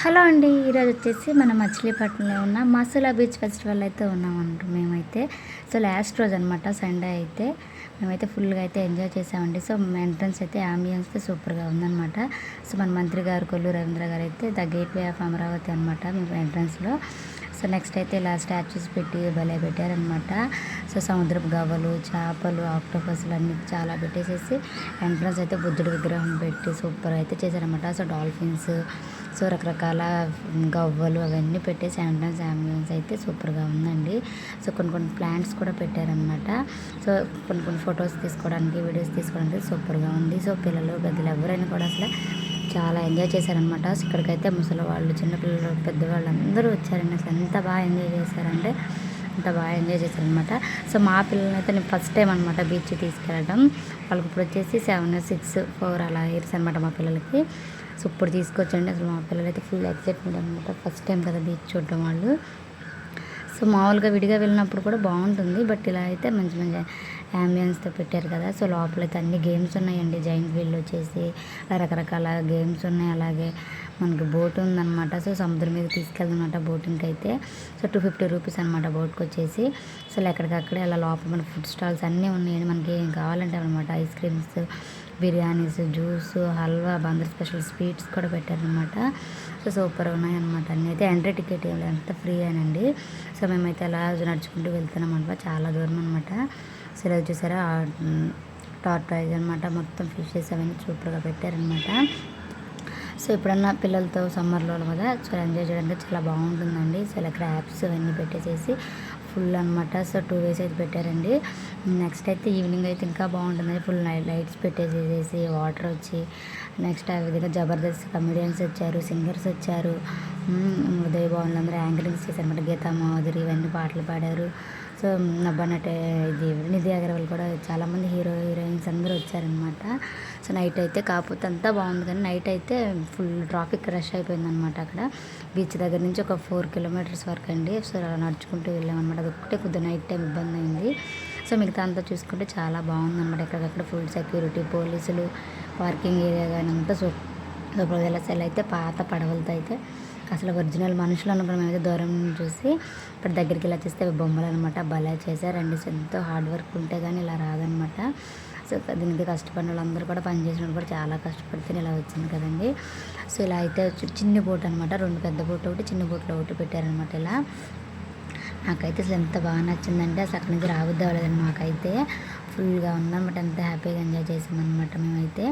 Hello అండి ఈరోజు వచ్చేసి మన మచిలీపట్నంలో ఉన్న మసూలా బీచ్ ఫెస్టివల్ అయితే ఉన్నామంట మేమైతే. సో లాస్ట్ రోజు అనమాట సండే అయితే. మేమైతే ఫుల్గా అయితే ఎంజాయ్ చేసామండి. సో ఎంట్రన్స్ అయితే అంబియన్స్ అయితే సూపర్గా ఉందన్నమాట. సో మన మంత్రి గారు కొల్లు రవీంద్ర గారు అయితే the gateway of Amaravati అనమాట మేము ఎంట్రన్స్లో సో నెక్స్ట్ అయితే ఇలా స్టాచ్యూస్ పెట్టి భలే పెట్టారనమాట సో సముద్రపు గవ్వలు చేపలు ఆక్టోపస్లు అన్ని చాలా పెట్టేసేసి ఎంట్రన్స్ అయితే బుద్ధుడి విగ్రహం పెట్టి సూపర్ అయితే చేశారనమాట సో డాల్ఫిన్స్ సో రకరకాల గవ్వలు అవన్నీ పెట్టేసి ఎంట్రన్స్ అంబులెన్స్ అయితే సూపర్గా ఉందండి. సో కొన్ని కొన్ని ప్లాంట్స్ కూడా పెట్టారనమాట సో కొన్ని కొన్ని ఫొటోస్ తీసుకోవడానికి వీడియోస్ తీసుకోవడానికి సూపర్గా ఉంది. సో పిల్లలు పెద్దలు ఎవరైనా కూడా అసలు చాలా ఎంజాయ్ చేశారనమాట ఇక్కడికైతే ముసలి వాళ్ళు చిన్నపిల్లలు పెద్దవాళ్ళు అందరూ వచ్చారండి. అసలు ఎంత బాగా ఎంజాయ్ చేశారంటే అంత బాగా ఎంజాయ్ చేశారనమాట సో మా పిల్లల్ని అయితే నేను ఫస్ట్ టైం అనమాట బీచ్ తీసుకెళ్ళడం. వాళ్ళకి ఇప్పుడు వచ్చేసి సెవెన్ సిక్స్ ఫోర్ అలా ఇయర్స్ అనమాట మా పిల్లలకి. సో ఇప్పుడు తీసుకొచ్చండి. అసలు మా పిల్లలు అయితే ఫుల్ ఎక్సైట్మెంట్ అనమాట ఫస్ట్ టైం కదా బీచ్ చూడడం వాళ్ళు. సో మామూలుగా విడిగా వెళ్ళినప్పుడు కూడా బాగుంటుంది. బట్ ఇలా అయితే మంచి మంచి అంబియన్స్తో పెట్టారు కదా. సో లోపల అయితే అన్ని గేమ్స్ ఉన్నాయండి. జైంట్ వీల్ వచ్చేసి రకరకాల గేమ్స్ ఉన్నాయి. అలాగే మనకి బోట్ ఉందన్నమాట. సో సముద్రం మీద తీసుకెళ్దన్నమాట బోటింగ్కి అయితే సో టూ ఫిఫ్టీ రూపీస్ అనమాట బోట్కి వచ్చేసి సో ఎక్కడికక్కడే అలా లోపల మన ఫుడ్ స్టాల్స్ అన్నీ ఉన్నాయండి. మనకి ఏం కావాలంటే అనమాట ice creams biryanis juice halwa Bandar special sweets కూడా పెట్టారనమాట సో సూపర్ ఉన్నాయన్నమాట అన్నీ. అయితే ఎంట్రీ టికెట్ అంతా ఫ్రీ అనండి సో మేమైతే అలా నడుచుకుంటూ వెళ్తున్నాం అనమాట చాలా దూరం అనమాట సో ఇలా చూసారా? టార్టాయిజ్ అనమాట మొత్తం ఫిషెస్ అవన్నీ సూపర్గా పెట్టారనమాట సో ఎప్పుడన్నా పిల్లలతో సమ్మర్లో కదా సో ఎంజాయ్ చేయడానికి చాలా బాగుంటుందండి. సో ఇలా క్రాప్స్ అవన్నీ పెట్టేసేసి ఫుల్ అనమాట సో టూ వేస్ అయితే పెట్టారండి. నెక్స్ట్ అయితే ఈవినింగ్ అయితే ఇంకా బాగుంటుందని ఫుల్ లైట్స్ పెట్టేసేసి వాటర్ వచ్చి నెక్స్ట్ ఆ విధంగా జబర్దస్త్ కమెడియన్స్ వచ్చారు సింగర్స్ వచ్చారు. ఉదయ ఉదయ్ భవన్లో అందరూ యాంకరింగ్స్ చేశారన్నమాట. గీతా మాధురి ఇవన్నీ పాటలు పాడారు. సో నవ్వనటే ఇది నిధి అగర్వాల్ కూడా చాలామంది హీరో హీరోయిన్స్ అందరూ వచ్చారనమాట. సో నైట్ అయితే కాకపోతే అంతా బాగుంది. కానీ నైట్ అయితే ఫుల్ ట్రాఫిక్ రష్ అయిపోయిందనమాట అక్కడ. బీచ్ దగ్గర నుంచి ఒక ఫోర్ కిలోమీటర్స్ వరకు అండి. సో అలా నడుచుకుంటూ వెళ్ళామన్నమాట అది ఒక్కటే కొద్దిగా నైట్ టైం ఇబ్బంది అయింది. సో మిగతా అంతా చూసుకుంటే చాలా బాగుందన్నమాట ఎక్కడికక్కడ ఫుల్ సెక్యూరిటీ పోలీసులు పార్కింగ్ ఏరియా కానీ అంతా సో సూపర్ వెళ్ళసలు అయితే పాత పడవలతో అయితే అసలు ఒరిజినల్ మనుషులు అనుకున్న మేమైతే దూరం చూసి ఇప్పుడు దగ్గరికి ఇలా చేస్తే బొమ్మలు అనమాట భలే చేశారండి ఎంతో హార్డ్ వర్క్ ఉంటే కానీ ఇలా రాదనమాట. సో దీనికి కష్టపడిన వాళ్ళందరూ కూడా పనిచేసిన వాళ్ళు కూడా చాలా కష్టపడితే ఇలా వచ్చింది కదండి. సో ఇలా అయితే చిన్న బోట్ అనమాట రెండు పెద్ద బోట్లు ఒకటి చిన్న బోట్లో ఒకటి పెట్టారనమాట ఇలా. నాకైతే అసలు ఎంత బాగా నచ్చిందంటే అసలు అక్కడి నుంచి రాబుద్ది అవ్వలేదండి మాకైతే. ఫుల్గా ఉందన్నమాట ఎంత హ్యాపీగా ఎంజాయ్ చేసామన్నమాట మేమైతే.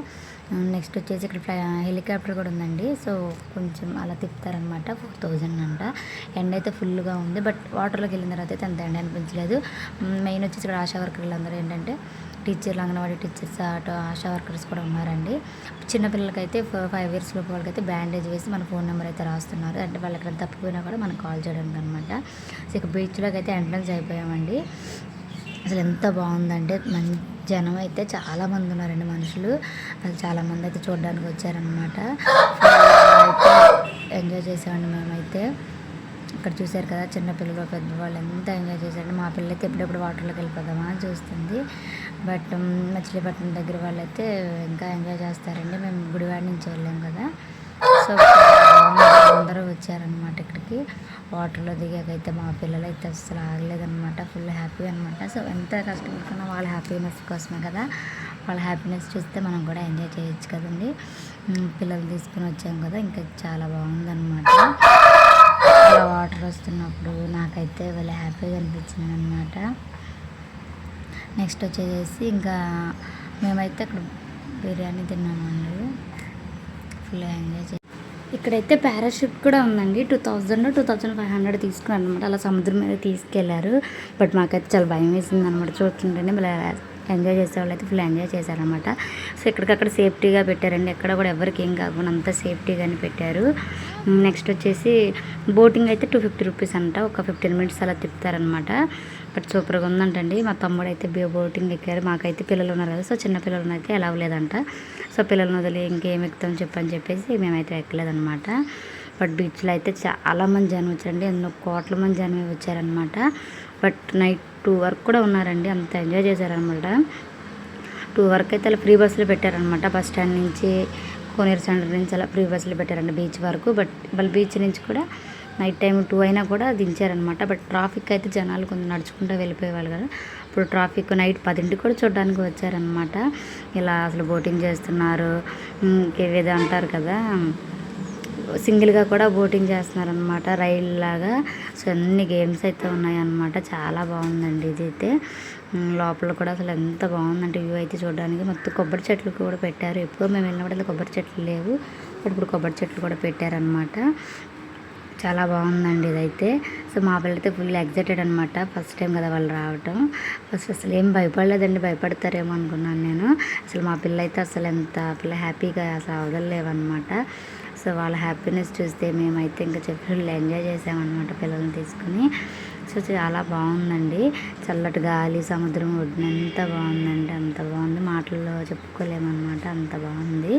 నెక్స్ట్ వచ్చేసి ఇక్కడ ఫ్లై హెలికాప్టర్ కూడా ఉందండి. సో కొంచెం అలా తిప్పుతారనమాట ఫోర్ థౌజండ్ అంట. ఎండ అయితే ఫుల్గా ఉంది బట్ వాటర్లోకి వెళ్ళిన తర్వాత అయితే అంత ఎండ అనిపించలేదు. మెయిన్ వచ్చేసి ఇక్కడ ఆశా వర్కర్లు అందరూ ఏంటంటే టీచర్లు అంగన్వాడీ టీచర్స్ అటు ఆశా వర్కర్స్ కూడా ఉన్నారండి. చిన్నపిల్లలకైతే ఫైవ్ ఇయర్స్ లోపు వాళ్ళకైతే బ్యాండేజ్ వేసి మన ఫోన్ నెంబర్ అయితే రాస్తున్నారు. అంటే వాళ్ళు ఎక్కడ తప్పిపోయినా కూడా మనకు కాల్ చేయడానికి అనమాట సో ఇక బీచ్లోకి అయితే ఎంట్రన్స్ అయిపోయామండి. అసలు ఎంత బాగుందంటే మంచి జనం అయితే చాలా మంది ఉన్నారండి మనుషులు. అసలు చాలా మంది అయితే చూడడానికి వచ్చారనమాట ఎంజాయ్ చేసామండి మేమైతే. ఇక్కడ చూశారు కదా చిన్నపిల్లలు పెద్దవాళ్ళు ఎంత ఎంజాయ్ చేశారు మా పిల్లలు అయితే ఎప్పుడెప్పుడు వాటర్లోకి వెళ్ళిపోదామా అని చూస్తుంది. బట్ మచిలీపట్నం దగ్గర వాళ్ళైతే ఇంకా ఎంజాయ్ చేస్తారండి. మేము గుడివాడ నుంచి వెళ్ళాం కదా. సో అందరూ వచ్చారనమాట ఇక్కడికి. వాటర్లో దిగాకైతే మా పిల్లలు అయితే అసలు ఆగలేదన్నమాట. ఫుల్ హ్యాపీ అనమాట సో ఎంత కష్టపడుతున్నా వాళ్ళ హ్యాపీనెస్ కోసమే కదా. వాళ్ళ హ్యాపీనెస్ చూస్తే మనం కూడా ఎంజాయ్ చేయొచ్చు కదండి. పిల్లలు తీసుకుని వచ్చాం కదా ఇంకా చాలా బాగుందన్నమాట. అలా వాటర్ వస్తున్నప్పుడు నాకైతే వాళ్ళ హ్యాపీగా అనిపించింది అనమాట నెక్స్ట్ వచ్చేసి ఇంకా మేమైతే అక్కడ బిర్యానీ తిన్నామండి. ఫుల్ ఎంజాయ్ ఇక్కడైతే పారాషూట్ కూడా ఉందండి. Two thousand two thousand five hundred తీసుకున్నారు అనమాట అలా సముద్రం మీద తీసుకెళ్ళారు. బట్ మాకైతే చాలా భయం వేసింది అనమాట చూస్తుంటేనే మళ్ళీ ఎంజాయ్ చేసేవాళ్ళు అయితే ఫుల్ ఎంజాయ్ చేశారనమాట సో ఎక్కడికక్కడ సేఫ్టీగా పెట్టారండి. ఎక్కడ కూడా ఎవరికి ఏం కాకుండా అంత సేఫ్టీగానే పెట్టారు. నెక్స్ట్ వచ్చేసి బోటింగ్ అయితే టూ ఫిఫ్టీ రూపీస్ అంట. ఒక ఫిఫ్టీన్ మినిట్స్ అలా తిప్పుతారనమాట బట్ సూపర్గా ఉందంటండి. మా తమ్ముడు అయితే బి- బోటింగ్ ఎక్కారు. మాకైతే పిల్లలు ఉన్నారు కదా సో చిన్న పిల్లలు అయితే ఎలా లేదంట. సో పిల్లలను వదిలి ఇంకేం ఎక్కుతాం చెప్పని చెప్పేసి మేమైతే ఎక్కలేదన్నమాట. బట్ బీచ్లో అయితే చాలా మంది జనం వచ్చారండి. ఎన్నో కోట్ల మంది జనం వచ్చారనమాట బట్ నైట్ టూ వరకు కూడా ఉన్నారండి. అంత ఎంజాయ్ చేశారనమాట టూ వరకు అయితే అలా ఫ్రీ బస్సులు పెట్టారనమాట బస్ స్టాండ్ నుంచి కోనేరు సెంటర్ నుంచి అలా ఫ్రీ బస్సులు పెట్టారండి బీచ్ వరకు. బట్ వాళ్ళు బీచ్ నుంచి కూడా నైట్ టైం టూ అయినా కూడా దించారనమాట. బట్ ట్రాఫిక్ అయితే జనాలు కొంచెం నడుచుకుంటూ వెళ్ళిపోయేవాళ్ళు కదా. ఇప్పుడు ట్రాఫిక్ నైట్ పదింటికి కూడా చూడడానికి వచ్చారనమాట. ఇలా అసలు బోటింగ్ చేస్తున్నారు. ఇంకేదో అంటారు కదా. సింగిల్గా కూడా బోటింగ్ చేస్తున్నారనమాట. రైల్ లాగా. సో అన్ని గేమ్స్ అయితే ఉన్నాయన్నమాట. చాలా బాగుందండి ఇదైతే. అయితే లోపల కూడా అసలు ఎంత బాగుందంటే వ్యూ అయితే చూడడానికి. మొత్తం కొబ్బరి చెట్లు కూడా పెట్టారు. ఎప్పుడో మేము వెళ్ళినప్పుడు కొబ్బరి చెట్లు లేవు. బట్ ఇప్పుడు కొబ్బరి చెట్లు కూడా పెట్టారనమాట. చాలా బాగుందండి ఇదైతే. సో మా పిల్లలైతే ఫుల్ ఎగ్జైటెడ్ అనమాట ఫస్ట్ టైం కదా వాళ్ళు రావటం. ఫస్ట్ అసలు ఏం భయపడలేదండి భయపడతారేమో అనుకున్నాను నేను. అసలు మా పిల్ల అయితే అసలు ఎంత పిల్ల హ్యాపీగా అసలు వదలలేవన్నమాట సో వాళ్ళ హ్యాపీనెస్ చూస్తే మేమైతే ఇంకా చెప్పి ఫుల్ ఎంజాయ్ చేసామన్నమాట పిల్లల్ని తీసుకుని. సో చాలా బాగుందండి. చల్లటి గాలి సముద్రం ఒడ్డున ఎంత బాగుందండి అంత బాగుంది. మాటల్లో చెప్పుకోలేమన్నమాట అంత బాగుంది.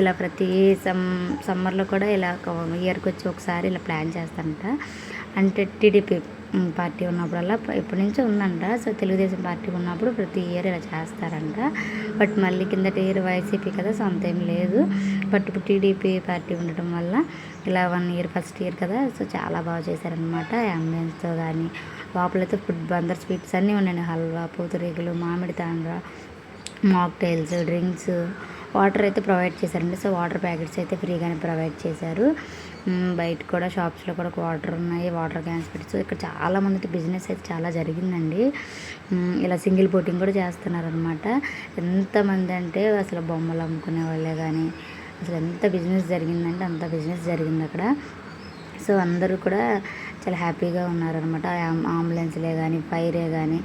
ఇలా ప్రతి సమ్ సమ్మర్లో కూడా ఇలా ఒక ఇయర్కి వచ్చి ఒకసారి ఇలా ప్లాన్ చేస్తారంట అంటే టీడీపీ పార్టీ ఉన్నప్పుడల్లా ఎప్పటి నుంచో ఉందంట. సో తెలుగుదేశం పార్టీ ఉన్నప్పుడు ప్రతి ఇయర్ ఇలా చేస్తారంట. బట్ మళ్ళీ కిందటి ఇయర్ వైసీపీ కదా సో అంతేం లేదు. బట్ ఇప్పుడు టీడీపీ పార్టీ ఉండటం వల్ల ఇలా వన్ ఇయర్ ఫస్ట్ ఇయర్ కదా సో చాలా బాగా చేశారనమాట అంబియన్స్తో కానీ లోపలైతే ఫుడ్ బందర్ స్వీట్స్ అన్నీ ఉన్నాయి. హల్వా పూతరేకులు మామిడి తాండ్ర మాక్టైల్స్ డ్రింక్స్ వాటర్ అయితే ప్రొవైడ్ చేశారండి. సో వాటర్ ప్యాకెట్స్ అయితే ఫ్రీగానే ప్రొవైడ్ చేశారు. బయట కూడా షాప్స్లో కూడా వాటర్ ఉన్నాయి వాటర్ క్యాన్స్ పెట్టి. ఇక్కడ చాలా మందితో బిజినెస్ అయితే చాలా జరిగిందండి. ఇలా సింగిల్ బోటింగ్ కూడా చేస్తున్నారనమాట. ఎంతమంది అంటే అసలు బొమ్మలు అమ్ముకునే వాళ్ళే కానీ అసలు ఎంత బిజినెస్ జరిగిందంటే అంత బిజినెస్ జరిగింది అక్కడ. సో అందరూ కూడా చాలా హ్యాపీగా ఉన్నారనమాట. అంబులెన్స్లే కానీ ఫైరే కానీ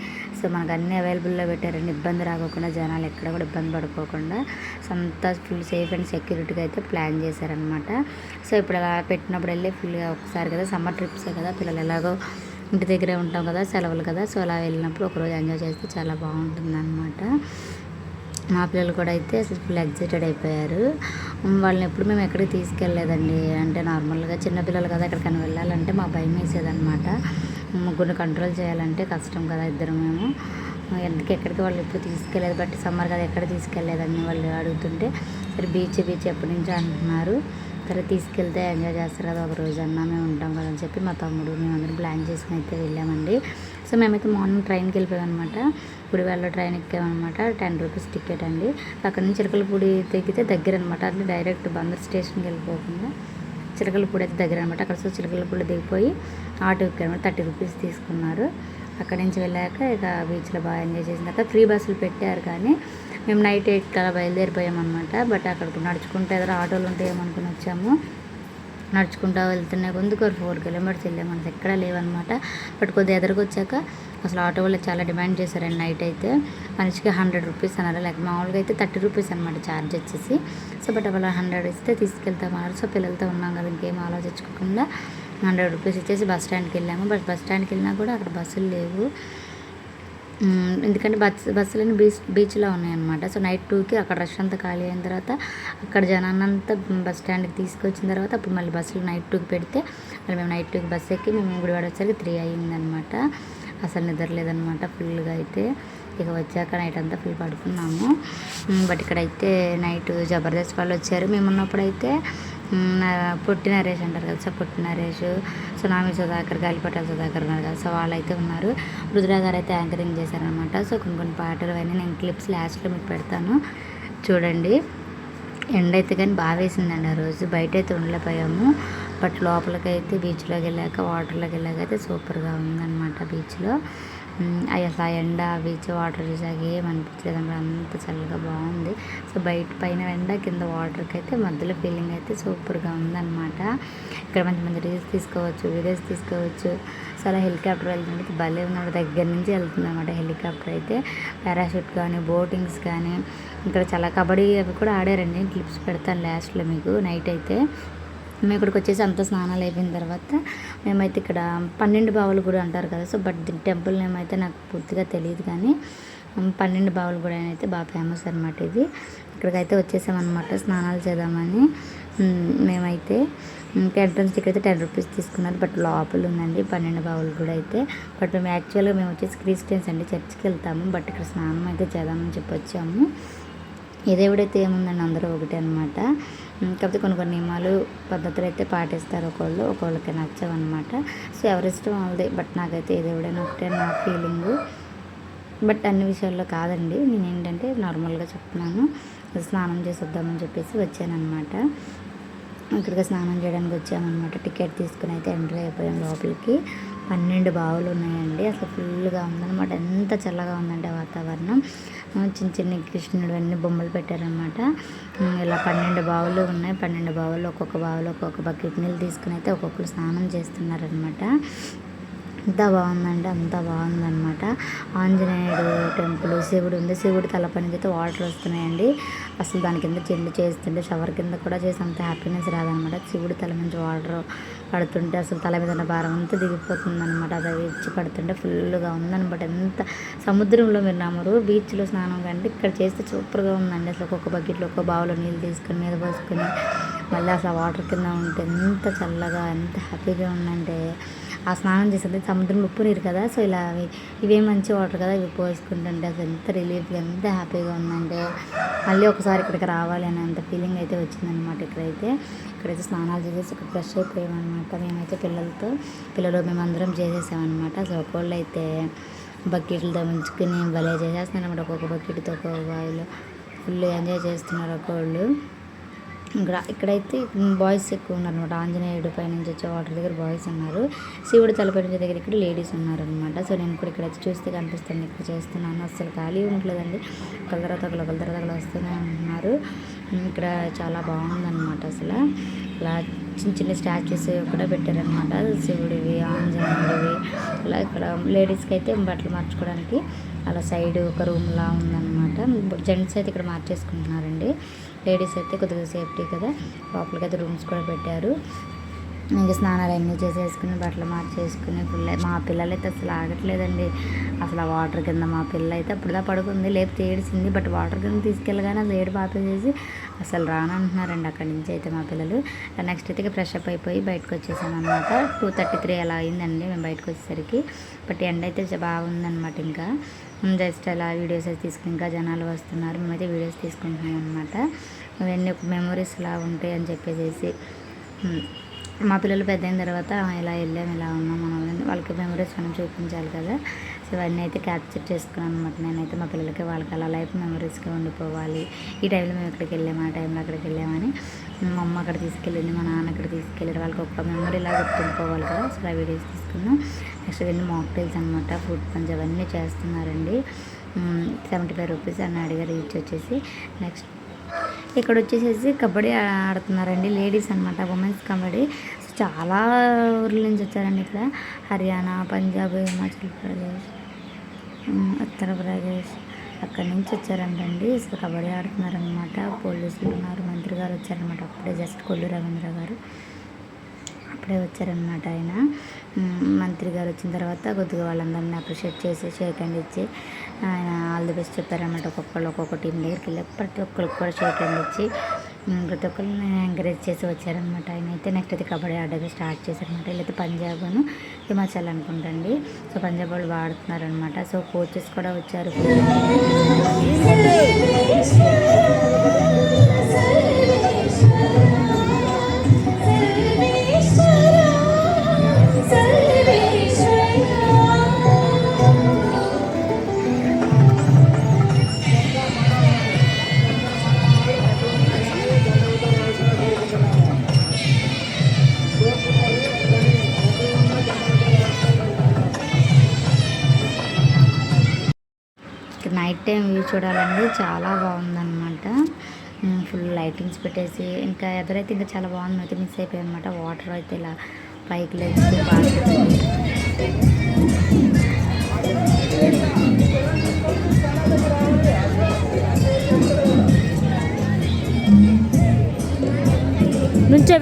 సో మనకు అన్ని అవైలబుల్లో పెట్టారండి. ఇబ్బంది రాకోకుండా జనాలు ఎక్కడ కూడా ఇబ్బంది పడుకోకుండా అంతా ఫుల్ సేఫ్ అండ్ సెక్యూరిటీగా అయితే ప్లాన్ చేశారనమాట సో ఇప్పుడు అలా పెట్టినప్పుడు వెళ్ళి ఫుల్గా ఒకసారి కదా సమ్మర్ ట్రిప్సే కదా పిల్లలు ఎలాగో ఇంటి దగ్గరే ఉంటాం కదా సెలవులు కదా. సో అలా వెళ్ళినప్పుడు ఒకరోజు ఎంజాయ్ చేస్తే చాలా బాగుంటుంది మా పిల్లలు కూడా అయితే అసలు ఫుల్ ఎగ్జైటెడ్ అయిపోయారు. వాళ్ళని ఎప్పుడు మేము ఎక్కడికి తీసుకెళ్ళలేదండి. అంటే నార్మల్గా చిన్నపిల్లలు కదా ఎక్కడికైనా వెళ్ళాలంటే మా భయం వేసేదనమాట ముగ్గురిని కంట్రోల్ చేయాలంటే కష్టం కదా ఇద్దరు మేము. ఎందుకు ఎక్కడికి వాళ్ళు ఎప్పుడు తీసుకెళ్ళలేదు బట్ సమ్మర్ కదా ఎక్కడ తీసుకెళ్ళలేదని వాళ్ళు అడుగుతుంటే సరే బీచ్ బీచ్ ఎప్పటి నుంచో అంటున్నారు. సరే తీసుకెళ్తే ఎంజాయ్ చేస్తారు కదా ఒక రోజు అన్నా మేము ఉంటాం కదా అని చెప్పి మా తమ్ముడు మేమందరం ప్లాన్ చేసుకుని అయితే వెళ్ళామండి. సో మేమైతే మార్నింగ్ ట్రైన్కి వెళ్ళిపోయాం అనమాట గుడివాడలో ట్రైన్ ఎక్కామన్నమాట. టెన్ రూపీస్ టికెట్ అండి. అక్కడ నుంచి చిలకలపూడి దిగితే దగ్గర అనమాట అంటే డైరెక్ట్ బందర్ స్టేషన్కి వెళ్ళిపోకుండా. చిలకలపూడి అయితే దగ్గర అనమాట అక్కడ సో చిలకలపూడి దిగిపోయి ఆటో ఎక్కామన్నమాట థర్టీ రూపీస్ తీసుకున్నారు. అక్కడి నుంచి వెళ్ళాక ఇక బీచ్లో బాగా ఎంజాయ్ చేసిన తర్వాత ఫ్రీ బస్సులు పెట్టారు కానీ మేము నైట్ ఎయిట్ కలా బయలుదేరిపోయామన్నమాట. బట్ అక్కడికి నడుచుకుంటే ఏదో ఆటోలు ఉంటాయేమనుకుని వచ్చాము. నడుచుకుంటూ వెళ్తున్నా ముందుకు ఒక ఫోర్ కిలోమీటర్స్ వెళ్ళాం. మనకి ఎక్కడ లేవన్నమాట బట్ కొద్దిగా ఎదురుకొచ్చాక అసలు ఆటో వాళ్ళు చాలా డిమాండ్ చేశారండి నైట్ అయితే. మనిషికి హండ్రెడ్ రూపీస్ అన్నారు. లైక్ మామూలుగా అయితే థర్టీ రూపీస్ అనమాట ఛార్జ్ వచ్చేసి. సో బట్ వాళ్ళు హండ్రెడ్ ఇస్తే తీసుకెళ్తామన్నారు. సో పిల్లలతో ఉన్నాం కదా ఇంకేం ఆలోచించుకోకుండా హండ్రెడ్ రూపీస్ ఇచ్చేసి బస్ స్టాండ్కి వెళ్ళాము. బట్ బస్ స్టాండ్కి వెళ్ళినా కూడా అక్కడ బస్సులు లేవు. ఎందుకంటే బస్ బస్సులన్నీ బీచ్ బీచ్లో ఉన్నాయన్నమాట. సో నైట్ టూకి అక్కడ రష్ అంతా ఖాళీ అయిన తర్వాత అక్కడ జనాన్నంతా బస్ స్టాండ్కి తీసుకొచ్చిన తర్వాత అప్పుడు మళ్ళీ బస్సులు నైట్ టూకి పెడితే మళ్ళీ మేము నైట్ టూకి బస్ ఎక్కి మేము గుడివాడ వచ్చేసరికి త్రీ అయ్యిందనమాట అసలు నిద్రలేదనమాట ఫుల్గా అయితే. ఇక వచ్చాక నైట్ అంతా ఫుల్ పడుకున్నాము. బట్ ఇక్కడైతే నైట్ జబర్దస్త్ వాళ్ళు వచ్చారు. మేము ఉన్నప్పుడైతే పుట్టి నరేష్ అంటారు కదా సో పుట్టి నరేష్. సునామీ సుధాకర్ గాలిపటాల సుధాకర్ ఉన్నారు కదా సో వాళ్ళైతే ఉన్నారు. రుద్రా గారు అయితే యాంకరింగ్ చేశారనమాట సో కొన్ని కొన్ని పాటలు అవన్నీ నేను క్లిప్స్ లాస్ట్లో మీకు పెడతాను. చూడండి. ఎండ అయితే కానీ బాగా వేసిందండి ఆ రోజు. బయట అయితే ఉండలేకపోయాము. బట్ లోపలికి అయితే బీచ్లోకి వెళ్ళాక వాటర్లోకి వెళ్ళాక అయితే సూపర్గా ఉందన్నమాట బీచ్లో అసలు ఆ ఎండ బీచ్ వాటర్ చూసాక ఏం అక్కడ అంత చల్లగా బాగుంది. సో బయట పైన ఎండ కింద వాటర్కి అయితే మధ్యలో ఫీలింగ్ అయితే సూపర్గా ఉందన్నమాట. ఇక్కడ మంచి మంచి రీల్స్ తీసుకోవచ్చు వీడియోస్ తీసుకోవచ్చు. సో అలా హెలికాప్టర్ వెళ్తుంటే భలే ఉన్నాడు. దగ్గర నుంచి వెళ్తుంది అనమాట హెలికాప్టర్ అయితే. పారాషూట్ కానీ బోటింగ్స్ కానీ. ఇక్కడ చాలా కబడ్డీ అవి కూడా ఆడారండి. క్లిప్స్ పెడతాను లాస్ట్లో మీకు. నైట్ అయితే. మేము ఇక్కడికి వచ్చేసి అంత స్నానాలు అయిపోయిన తర్వాత మేమైతే ఇక్కడ పన్నెండు బావులు కూడా అంటారు కదా సో బట్ టెంపుల్ నేమ్ అయితే నాకు పూర్తిగా తెలియదు కానీ పన్నెండు బావులు కూడా అయితే బాగా ఫేమస్ అనమాట ఇది. ఇక్కడికైతే వచ్చేసామన్నమాట స్నానాలు చేద్దామని. మేమైతే ఇంకా ఎంట్రన్స్ టికెట్ అయితే టెన్ రూపీస్ తీసుకున్నారు బట్ లోపల ఉందండి పన్నెండు బావులు కూడా అయితే. బట్ మేము యాక్చువల్గా మేము వచ్చేసి క్రిస్టియన్స్ అండి చర్చ్కి వెళ్తాము బట్ ఇక్కడ స్నానం అయితే చేద్దామని చెప్పి వచ్చాము. ఏ దేవుడైతే ఏముందండి అందరూ ఒకటే అనమాట కాకపోతే కొన్ని కొన్ని నియమాలు పద్ధతులు అయితే పాటిస్తారు ఒకళ్ళు ఒకళ్ళకి నచ్చవన్నమాట. సో ఎవరిష్టం వాళ్ళది. బట్ నాకైతే ఇది ఎవడైనా ఒకటే నా ఫీలింగు. బట్ అన్ని విషయాల్లో కాదండి. నేను ఏంటంటే నార్మల్గా చెప్తున్నాను. స్నానం చేసి వద్దామని చెప్పేసి వచ్చానమాట ఇక్కడికి స్నానం చేయడానికి వచ్చామన్నమాట. టికెట్ తీసుకుని అయితే ఎంటర్ అయిపోయాం లోపలికి. పన్నెండు బావులు ఉన్నాయండి. అసలు ఫుల్గా ఉందన్నమాట. ఎంత చల్లగా ఉందంటే వాతావరణం. చిన్న చిన్న కృష్ణుడు అన్ని బొమ్మలు పెట్టారనమాట ఇలా పన్నెండు బావులు ఉన్నాయి. పన్నెండు బావులు ఒక్కొక్క బావులు ఒక్కొక్క బకెట్ నీళ్ళు తీసుకుని అయితే ఒక్కొక్కరు స్నానం చేస్తున్నారనమాట అంత బాగుందండి అంత బాగుందనమాట ఆంజనేయుడు టెంపుల్ శివుడు ఉంది. శివుడు తల నుంచి అయితే వాటర్ వస్తున్నాయండి. అసలు దాని కింద చెండు చేస్తుంటే షవర్ కింద కూడా చేసి అంత హ్యాపీనెస్ రాదనమాట శివుడు తల నుంచి వాటర్ పడుతుంటే అసలు తల మీద ఉన్న భారం అంతా దిగిపోతుందనమాట అది ఇచ్చి పడుతుంటే ఫుల్గా ఉందనమాట ఎంత సముద్రంలో మీరు నమ్మరు. బీచ్లో స్నానం కంటే ఇక్కడ చేస్తే సూపర్గా ఉందండి. అసలు ఒక్కొక్క బకెట్లో ఒక్కొక్క బావులో నీళ్ళు తీసుకొని మీద పోసుకొని మళ్ళీ అసలు వాటర్ కింద ఉంటే ఎంత చల్లగా ఎంత హ్యాపీగా ఉందంటే ఆ స్నానం చేసేది సముద్రంలో ఉప్పు నీరు కదా సో ఇలా ఇవే మంచి వాటర్ కదా ఇవి పోసుకుంటుంటే అసలు ఎంత రిలీఫ్గా ఎంత హ్యాపీగా ఉందంటే మళ్ళీ ఒకసారి ఇక్కడికి రావాలి అని అంత ఫీలింగ్ అయితే వచ్చిందనమాట ఇక్కడైతే. ఇక్కడైతే స్నానాలు చేసేసి ఇక్కడ ఫ్రెష్ అయిపోయామన్నమాట. మేమైతే పిల్లలతో పిల్లలు మేమందరం చేసేసామన్నమాట. సో ఒకళ్ళు అయితే బకెట్లతో ఉంచుకుని భలే చేసేస్తున్నారు అనమాట ఒక్కొక్క బకెట్తో ఒక్కొక్క బావిలో ఫుల్ ఎంజాయ్ చేస్తున్నారు ఒకళ్ళు ఇక్కడ ఇక్కడైతే బాయ్స్ ఎక్కువ ఉన్నారు అనమాట ఆంజనేయుడు పై నుంచి వచ్చే వాటర్ దగ్గర బాయ్స్ ఉన్నారు. శివుడు తలపై నుంచి దగ్గర ఇక్కడ లేడీస్ ఉన్నారనమాట సో నేను కూడా ఇక్కడ చూస్తే కనిపిస్తాను ఇక్కడ చేస్తున్నాను. అసలు ఖాళీ ఉండలేదండి ఒకళ్ళ తర్వాత ఒకళ్ళు ఒకళ్ళ తర్వాత ఒకళ్ళు వస్తూనే ఉంటున్నారు. ఇక్కడ చాలా బాగుందన్నమాట అసలు. ఇలా చిన్న చిన్న స్టాచ్యూస్ కూడా పెట్టారనమాట శివుడివి ఆంజనేయుడివి. ఇలా ఇక్కడ లేడీస్కి అయితే బట్టలు మార్చుకోవడానికి అలా సైడ్ ఒక రూమ్లా ఉందన్నమాట. జెంట్స్ అయితే ఇక్కడ మార్చేసుకుంటున్నారండి. లేడీస్ అయితే కొద్దిగా సేఫ్టీ కదా. లోపలికి అయితే రూమ్స్ కూడా పెట్టారు. ఇంకా స్నానాలు అన్నీ చేసేసుకుని బట్టలు మార్చేసుకుని ఫుల్ మా పిల్లలు అయితే అసలు ఆగట్లేదండి. అసలు ఆ వాటర్ కింద మా పిల్ల అయితే అప్పుడుదా పడుకుంది లేకపోతే ఏడిసింది. బట్ వాటర్ కింద తీసుకెళ్ళగానే అది ఏడు పాప చేసి అసలు రానంటున్నారండి అక్కడి నుంచి అయితే మా పిల్లలు. నెక్స్ట్ అయితే ఫ్రెష్ అప్ అయిపోయి బయటకు వచ్చేసాను అనమాట టూ థర్టీ త్రీ అలా అయిందండి మేము బయటకు వచ్చేసరికి. బట్ ఎండ అయితే బాగుందనమాట బాగుందన్నమాట ఇంకా. జస్ట్ అలా వీడియోస్ అయితే తీసుకుని ఇంకా జనాలు వస్తున్నారు. మేమైతే వీడియోస్ తీసుకుంటున్నాం అనమాట ఇవన్నీ ఒక మెమరీస్ లా ఉంటాయి అని చెప్పేసి మా పిల్లలు పెద్ద అయిన తర్వాత ఇలా వెళ్ళాం ఇలా ఉన్నాం మనం వాళ్ళకి మెమరీస్ మనం చూపించాలి కదా. సో ఇవన్నీ అయితే క్యాప్చర్ చేసుకున్నాను అనమాట నేనైతే మా పిల్లలకి వాళ్ళకి అలా లైఫ్ మెమరీస్గా ఉండిపోవాలి. ఈ టైంలో మేము ఇక్కడికి వెళ్ళాము ఆ టైంలో అక్కడికి వెళ్ళామని మా అమ్మ అక్కడ తీసుకెళ్ళింది మా నాన్న అక్కడ తీసుకెళ్ళారు. వాళ్ళకి ఒక మెమరీ ఇలా గుర్తుండిపోవాలి కదా సో ఆ వీడియోస్ తీసుకున్నాం. నెక్స్ట్ ఇవన్నీ మాక్టైల్స్ అనమాట ఫ్రూట్ పంచ్ అవన్నీ చేస్తున్నారండి. సెవెంటీ ఫైవ్ రూపీస్ అని అడిగారు ఈచ్ వచ్చేసి. నెక్స్ట్ ఇక్కడ వచ్చేసేసి కబడ్డీ ఆడుతున్నారండి లేడీస్ అనమాట ఉమెన్స్ కబడ్డీ. సో చాలా ఊర్ల నుంచి వచ్చారండి ఇక్కడ. హర్యానా పంజాబ్ హిమాచల్ ప్రదేశ్ ఉత్తరప్రదేశ్. అక్కడి నుంచి వచ్చారంటండి. సో కబడ్డీ ఆడుతున్నారనమాట పోలీసులు ఉన్నారు మంత్రి గారు వచ్చారనమాట అప్పుడే జస్ట్ కొల్లు రవీంద్ర గారు అప్పుడే వచ్చారనమాట ఆయన. మంత్రి గారు వచ్చిన తర్వాత కొద్దిగా వాళ్ళందరినీ అప్రిషియేట్ చేసి షేక్ హ్యాండ్ ఇచ్చి ఆయన ఆల్ ది బెస్ట్ చెప్పారనమాట ఒక్కొక్కళ్ళు ఒక్కొక్క టీం దగ్గరికి వెళ్ళి ప్రతి ఒక్కరికి కూడా షేక్ హ్యాండ్ ఇచ్చి ప్రతి ఒక్కరిని ఎంకరేజ్ చేసి వచ్చారనమాట ఆయన అయితే నెక్స్ట్ అయితే కబడ్డీ ఆడగా స్టార్ట్ చేశారనమాట వీళ్ళైతే పంజాబ్ను హిమాచల్ అనుకుంటండి. సో పంజాబ్ వాళ్ళు వాడుతున్నారనమాట సో కోచెస్ కూడా వచ్చారు. ఇక్కడ టైం వ్యూ చూడాలండి. చాలా బాగుందన్నమాట. ఫుల్ లైటింగ్స్ పెట్టేసి ఇంకా ఎదురైతే ఇంకా చాలా బాగుంది అయితే మిస్ అయిపోయాయి అనమాట వాటర్ అయితే ఇలా పైకి లేచి నుంచే